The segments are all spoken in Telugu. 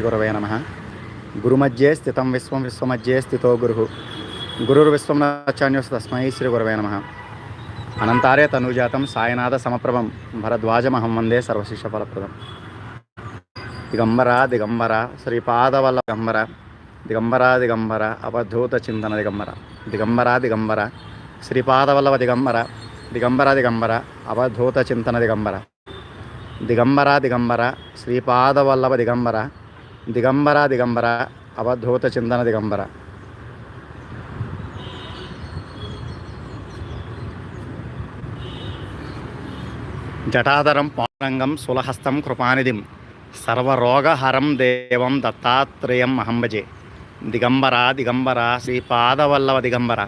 గురవే నమ. గురుమధ్యే స్థితం విశ్వం విశ్వమధ్యే స్థితో గురు. గురుర్విశ్వనాచార్యోస్ తస్మై శ్రీ గురవే నమ. అనంతారే తనుజాతం సాయనాథ సమప్రభం భరద్వాజమహం వందే సర్వశిష్య ఫలప్రదం. దిగంబర దిగంబర శ్రీపాదవల్ల దిగంబర. దిగంబర దిగంబర అవధూత చింతన దిగంబర. దిగంబర దిగంబర శ్రీపాదవల్లవ దిగంబర. దిగంబర దిగంబర అవధూత చింతన దిగంబర. దిగంబర దిగంబర శ్రీపాదవల్లభ దిగంబర దిగంబర దిగంబర అవధూత చింతన దిగంబర జటాధరం పారంగం సులహస్తం కృపానిధిం సర్వరోగహరం దేవం దత్తాత్రేయం అహంభజే దిగంబర దిగంబర శ్రీపాదవల్లవ దిగంబర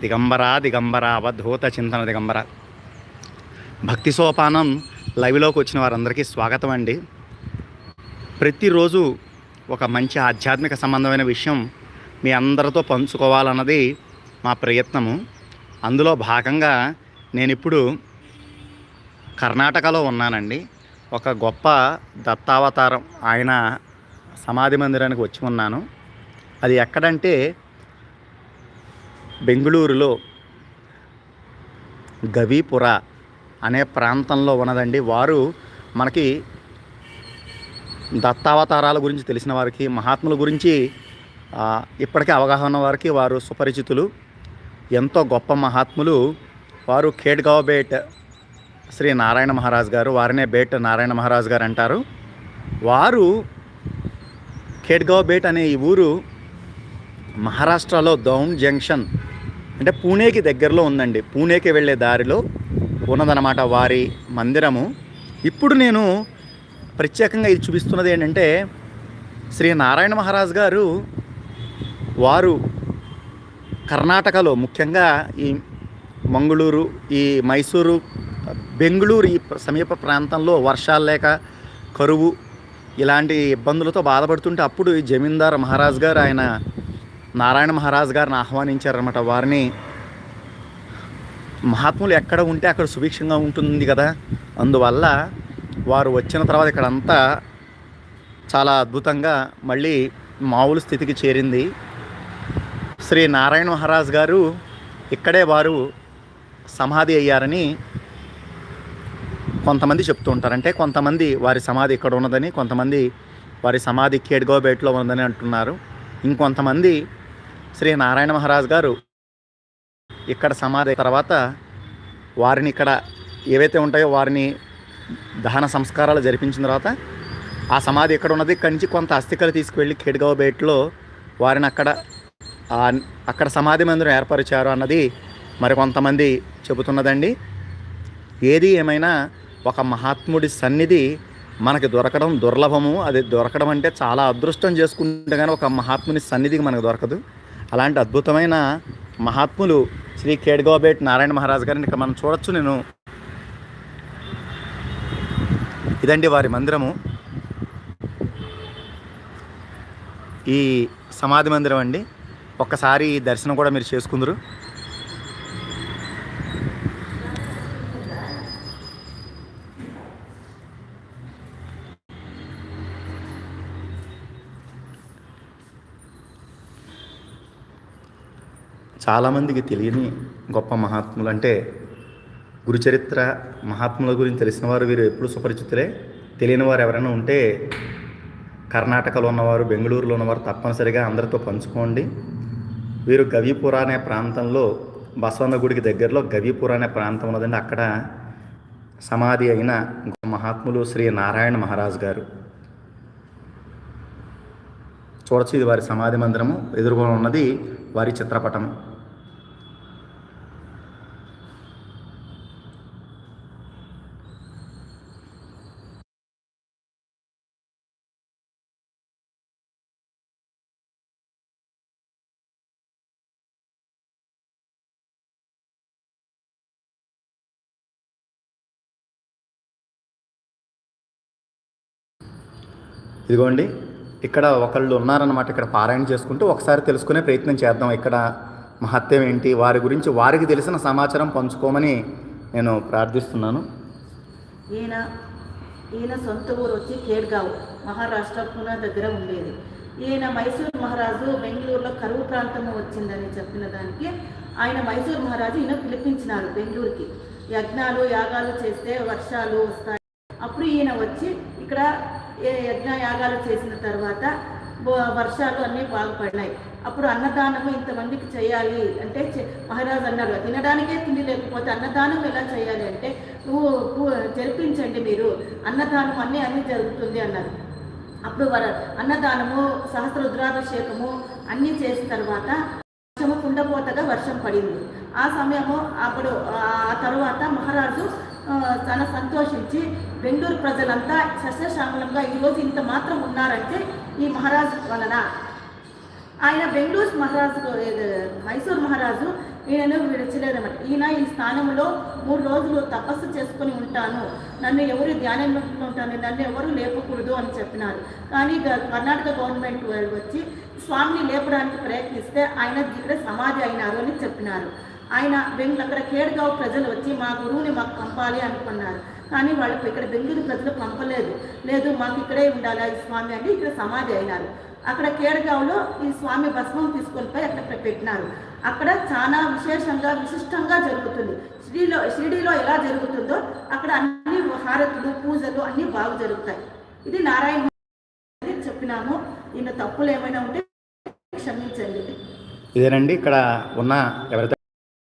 దిగంబర దిగంబర అవధూత చింతన దిగంబర భక్తి సోపానం లైవ్లోకి వచ్చిన వారందరికీ స్వాగతం అండి. ప్రతిరోజు ఒక మంచి ఆధ్యాత్మిక సంబంధమైన విషయం మీ అందరితో పంచుకోవాలన్నది మా ప్రయత్నము. అందులో భాగంగా నేను ఇప్పుడు కర్ణాటకలో ఉన్నానండి. ఒక గొప్ప దత్తావతారం ఆయన సమాధి మందిరానికి వచ్చి ఉన్నాను. అది ఎక్కడంటే బెంగళూరులో గవీపుర అనే ప్రాంతంలో ఉన్నదండి. వారు మనకి దత్తావతారాల గురించి తెలిసిన వారికి మహాత్ముల గురించి ఇప్పటికే అవగాహన ఉన్న వారికి వారు సుపరిచితులు. ఎంతో గొప్ప మహాత్ములు. వారు ఖేడ్గావ్ బేట్ శ్రీ నారాయణ మహారాజ్ గారు వారినే బేట్ నారాయణ మహారాజ్ గారు అంటారు. వారు ఖేడ్గావ్ బేట్ అనే ఈ ఊరు మహారాష్ట్రలో దౌన్ జంక్షన్ అంటే పూణేకి దగ్గరలో ఉందండి. పూణేకి వెళ్ళే దారిలో ఉన్నదన్నమాట వారి మందిరము. ఇప్పుడు నేను ప్రత్యేకంగా ఇది చూపిస్తున్నది ఏంటంటే శ్రీ నారాయణ మహారాజ్ గారు వారు కర్ణాటకలో ముఖ్యంగా ఈ మంగళూరు ఈ మైసూరు బెంగళూరు ఈ సమీప ప్రాంతంలో వర్షాలు లేక కరువు ఇలాంటి ఇబ్బందులతో బాధపడుతుంటే అప్పుడు ఈ జమీందార్ మహారాజ్ గారు ఆయన నారాయణ మహారాజ్ గారిని ఆహ్వానించారన్నమాట. వారిని మహాత్ములు ఎక్కడ ఉంటే అక్కడ సుభిక్షంగా ఉంటుంది కదా. అందువల్ల వారు వచ్చిన తర్వాత ఇక్కడ అంతా చాలా అద్భుతంగా మళ్ళీ మామూలు స్థితికి చేరింది. శ్రీ నారాయణ మహారాజ్ గారు ఇక్కడే వారు సమాధి అయ్యారని కొంతమంది చెప్తూ ఉంటారు. అంటే కొంతమంది వారి సమాధి ఇక్కడ ఉన్నదని కొంతమంది వారి సమాధి కేడ్గోబేట్లో ఉన్నదని అంటున్నారు. ఇంకొంతమంది శ్రీ నారాయణ మహారాజ్ గారు ఇక్కడ సమాధి తర్వాత వారిని ఇక్కడ ఏవైతే ఉంటాయో వారిని దహన సంస్కారాలు జరిపించిన తర్వాత ఆ సమాధి ఎక్కడ ఉన్నది? ఇక్కడి నుంచి కొంత అస్థికలు తీసుకువెళ్ళి ఖేడ్గావ్ బేట్లో వారిని అక్కడ అక్కడ సమాధి మందిరం ఏర్పరిచారు అన్నది మరి కొంతమంది చెబుతున్నదండి. ఏది ఏమైనా ఒక మహాత్ముడి సన్నిధి మనకి దొరకడం దుర్లభము. అది దొరకడం అంటే చాలా అదృష్టం చేసుకుంటే కానీ ఒక మహాత్ముని సన్నిధికి మనకు దొరకదు. అలాంటి అద్భుతమైన మహాత్ములు శ్రీ ఖేడ్గోబేట్ నారాయణ మహారాజ్ గారిని ఇక్కడ మనం చూడొచ్చు. నేను ఇదండి వారి మందిరము. ఈ సమాధి మందిరం అండి. ఒక్కసారి దర్శనం కూడా మీరు చేసుకుందరు. చాలామందికి తెలియని గొప్ప మహాత్ములు అంటే గురుచరిత్ర మహాత్ముల గురించి తెలిసిన వారు వీరు ఎప్పుడు సుపరిచితులే. తెలియని వారు ఎవరైనా ఉంటే కర్ణాటకలో ఉన్నవారు బెంగళూరులో ఉన్నవారు తప్పనిసరిగా అందరితో పంచుకోండి. వీరు గవిపుర అనే ప్రాంతంలో బసవన్న గుడికి దగ్గరలో గవిపుర అనే ప్రాంతం ఉన్నదండి. అక్కడ సమాధి అయిన మహాత్ములు శ్రీ నారాయణ మహారాజ్ గారు. చూడచ్చు ఇది వారి సమాధి మందిరము. ఎదురుగా ఉన్నది వారి చిత్రపటం ఇదిగోండి ఇక్కడ ఒకళ్ళు ఉన్నారన్నమాట ఇక్కడ పారాయణ చేసుకుంటూ ఒకసారి తెలుసుకునే ప్రయత్నం చేద్దాం. ఇక్కడ మహత్యం ఏంటి? వారి గురించి వారికి తెలిసిన సమాచారం పంచుకోమని నేను ప్రార్థిస్తున్నాను. ఈయన ఈయన సొంత ఊరు వచ్చి కేడ్గావ్ మహారాష్ట్ర పూనా దగ్గర ఉండేది. ఈయన మైసూర్ మహారాజు బెంగళూరులో కరువు ప్రాంతము వచ్చిందని చెప్పిన దానికి ఆయన మైసూర్ మహారాజు ఈయన పిలిపించినారు బెంగళూరుకి. యజ్ఞాలు యాగాలు చేస్తే వర్షాలు వస్తాయి. అప్పుడు ఈయన వచ్చి ఇక్కడ ఏ- యజ్ఞ యాగాలు చేసిన తర్వాత వర్షాలు అన్నీ బాగుపడినాయి. అప్పుడు అన్నదానము ఇంతమందికి చేయాలి అంటే మహారాజు అన్నారు తినడానికే తిండి లేకపోతే అన్నదానం ఎలా చేయాలి అంటే నువ్వు జరిపించండి మీరు. అన్నదానం అన్నీ అన్నీ జరుగుతుంది అన్నారు. అప్పుడు వారు అన్నదానము సహస్ర రుద్రాభిషేకము అన్నీ చేసిన తర్వాత వర్షము కుండపోతగా వర్షం పడింది. ఆ సమయము అప్పుడు ఆ తర్వాత మహారాజు చాలా సంతోషించి బెంగళూరు ప్రజలంతా సస్యశ్యామలంగా ఈరోజు ఇంత మాత్రం ఉన్నారంటే ఈ మహారాజు వలన. ఆయన బెంగళూరు మహారాజు మైసూర్ మహారాజు ఈయనను విడిచలేదన్నమాట ఈయన ఈ స్థానంలో మూడు రోజులు తపస్సు చేసుకొని ఉంటాను. నన్ను ఎవరు ధ్యానంలో ఉంటాను నన్ను ఎవరు లేపకూడదు అని చెప్పినారు. కానీ కర్ణాటక గవర్నమెంట్ వాళ్ళు వచ్చి స్వామిని లేపడానికి ప్రయత్నిస్తే ఆయన ఇక్కడ సమాధి అయినారు అని చెప్పినారు. ఆయన బెంగళూరు అక్కడ కేడ్గావ్ ప్రజలు వచ్చి మా గురువుని మాకు పంపాలి అనుకున్నారు. కానీ వాళ్ళకి ఇక్కడ బెంగళూరు ప్రజలు పంపలేదు. లేదు మాకు ఇక్కడే ఉండాలి ఈ స్వామి అంటే ఇక్కడ సమాధి అయినారు. అక్కడ కేడగావ్లో ఈ స్వామి భస్మం తీసుకొని పోయి అక్కడ పెట్టినారు. అక్కడ చాలా విశేషంగా విశిష్టంగా జరుగుతుంది. శ్రీలో షిరిడిలో ఎలా జరుగుతుందో అక్కడ అన్ని హారతులు పూజలు అన్నీ బాగా జరుగుతాయి. ఇది నారాయణ అని చెప్పినాము. ఈయన తప్పులు ఏమైనా ఉంటే క్షమించండి. ఇదేనండి ఇక్కడ ఉన్న ఎవరైతే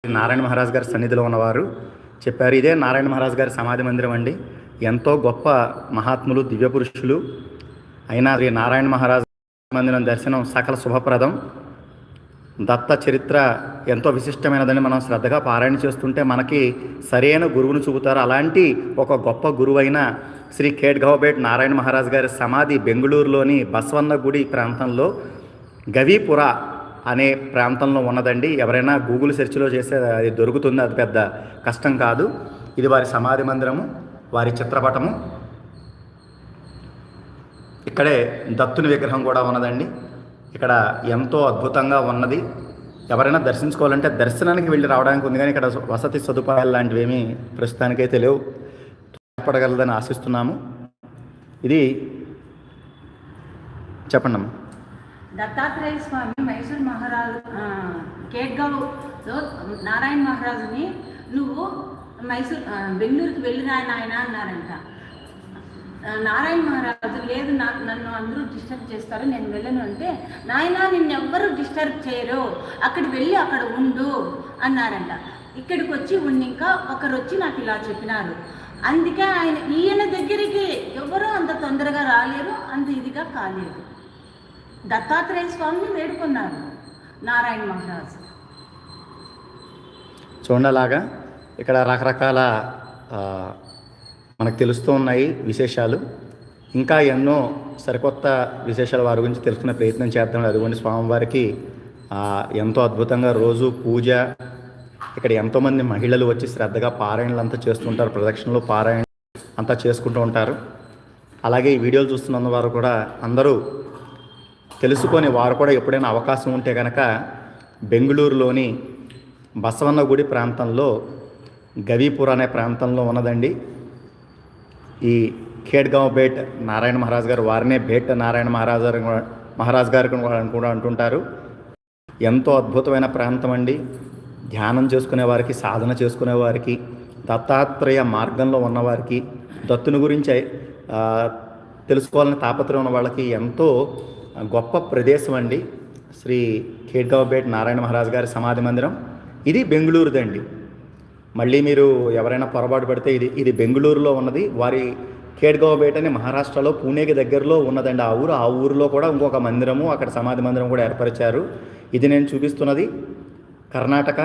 నారాయణ మహారాజ్ గారి సన్నిధిలో ఉన్నవారు చెప్పారు ఇదే నారాయణ మహారాజ్ గారి సమాధి మందిరం అండి. ఎంతో గొప్ప మహాత్ములు దివ్య పురుషులు. అయినా శ్రీ నారాయణ మహారాజ్ మందిరం దర్శనం సకల శుభప్రదం. దత్త చరిత్ర ఎంతో విశిష్టమైనదని మనం శ్రద్ధగా పారాయణ చేస్తుంటే మనకి సరైన గురువును చూపుతారు. అలాంటి ఒక గొప్ప గురువైన శ్రీ ఖేడ్గౌబేట్ నారాయణ మహారాజ్ గారి సమాధి బెంగళూరులోని బసవన్న గుడి ప్రాంతంలో గవీపుర అనే ప్రాంతంలో ఉన్నదండి. ఎవరైనా గూగుల్ సెర్చ్లో చేస్తే అది దొరుకుతుంది. అది పెద్ద కష్టం కాదు. ఇది వారి సమాధి మందిరము వారి చిత్రపటము. ఇక్కడే దత్తుని విగ్రహం కూడా ఉన్నదండి. ఇక్కడ ఎంతో అద్భుతంగా ఉన్నది. ఎవరైనా దర్శించుకోవాలంటే దర్శనానికి వెళ్ళి రావడానికి ఉంది. కానీ ఇక్కడ వసతి సదుపాయాలు లాంటివి ఏమీ ప్రస్తుతానికైతే లేవు. ఏర్పడగలదని ఆశిస్తున్నాము. ఇది చెప్పండి అమ్మా దత్తాత్రేయ స్వామి మైసూర్ మహారాజు ఆ, కేట్గావ్లో నారాయణ మహారాజుని నువ్వు మైసూర్ బెంగళూరుకి వెళ్ళిరా ఆయన అన్నారంట. నారాయణ మహారాజు లేదు నా నన్ను అందరూ డిస్టర్బ్ చేస్తారు నేను వెళ్ళను అంటే నాయన నిన్నెవ్వరూ డిస్టర్బ్ చేయరు అక్కడికి వెళ్ళి అక్కడ ఉండు అన్నారంట. ఇక్కడికి వచ్చి ఉండి ఇంకా ఒకరు వచ్చి నాకు ఇలా చెప్పినారు. అందుకే ఆయన ఈయన దగ్గరికి ఎవరూ అంత తొందరగా రాలేరు అంత ఇదిగా కాలేదు. దత్తాత్రేయ స్వామిని వేడుకున్నారు నారాయణ మహారాజు. చూడండి ఇక్కడ రకరకాల మనకు తెలుస్తూ ఉన్నాయి విశేషాలు. ఇంకా ఎన్నో సరికొత్త విశేషాల వారి గురించి తెలుసుకునే ప్రయత్నం చేద్దాం. అదిగోండి స్వామివారికి ఎంతో అద్భుతంగా రోజు పూజ. ఇక్కడ ఎంతోమంది మహిళలు వచ్చి శ్రద్ధగా పారాయణలు అంతా చేస్తుంటారు. ప్రదక్షిణలు పారాయణ అంతా చేసుకుంటూ ఉంటారు. అలాగే ఈ వీడియోలు చూస్తున్నందు వారు కూడా అందరూ తెలుసుకొని వారు కూడా ఎప్పుడైనా అవకాశం ఉంటే కనుక బెంగళూరులోని బసవన్న గుడి ప్రాంతంలో గవీపూర్ అనే ప్రాంతంలో ఉన్నదండి. ఈ ఖేడ్గావ్ బేట్ నారాయణ మహారాజ్ గారు వారినే బేట్ నారాయణ మహారాజ్ గారు మహారాజ్ గారు కూడా అంటుంటారు. ఎంతో అద్భుతమైన ప్రాంతం అండి. ధ్యానం చేసుకునే వారికి సాధన చేసుకునే వారికి దత్తాత్రేయ మార్గంలో ఉన్నవారికి దత్తుని గురించి తెలుసుకోవాలని తాపత్రయం ఉన్న వాళ్ళకి ఎంతో గొప్ప ప్రదేశం అండి. శ్రీ ఖేడ్గావ్బేట్ నారాయణ మహారాజ్ గారి సమాధి మందిరం. ఇది బెంగళూరుదండి మళ్ళీ మీరు ఎవరైనా పొరపాటు పడితే ఇది ఇది బెంగళూరులో ఉన్నది. వారి ఖేడ్గావ్బేట్ అని మహారాష్ట్రలో పూణేకి దగ్గరలో ఉన్నదండి ఆ ఊరు. ఆ ఊరిలో కూడా ఇంకొక మందిరము అక్కడ సమాధి మందిరం కూడా ఏర్పరిచారు. ఇది నేను చూపిస్తున్నది కర్ణాటక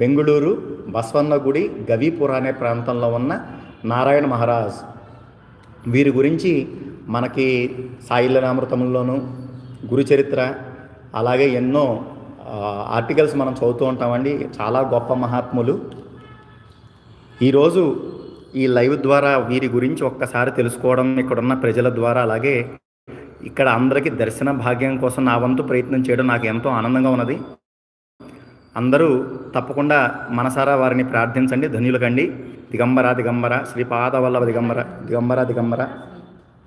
బెంగళూరు బస్వన్నగుడి గుడి అనే ప్రాంతంలో ఉన్న నారాయణ మహారాజ్. వీరి గురించి మనకి సాయిల్యనామృతంలోను గురుచరిత్ర అలాగే ఎన్నో ఆర్టికల్స్ మనం చదువుతూ ఉంటామండి. చాలా గొప్ప మహాత్ములు. ఈరోజు ఈ లైవ్ ద్వారా వీరి గురించి ఒక్కసారి తెలుసుకోవడం ఇక్కడున్న ప్రజల ద్వారా అలాగే ఇక్కడ అందరికీ దర్శన భాగ్యం కోసం నా వంతు ప్రయత్నం చేయడం నాకు ఎంతో ఆనందంగా ఉన్నది. అందరూ తప్పకుండా మనసారా వారిని ప్రార్థించండి. ధన్యులకండి దిగంబర దిగంబర. శ్రీపాదవల్లభ దిగంబర దిగంబర దిగంబర.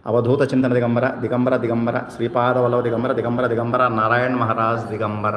అవధూత చింతన దిగంబర దిగంబర దిగంబర శ్రీపాద దిగంబర దిగంబర దిగంబర నారాయణ మహారాజ్ దిగంబర.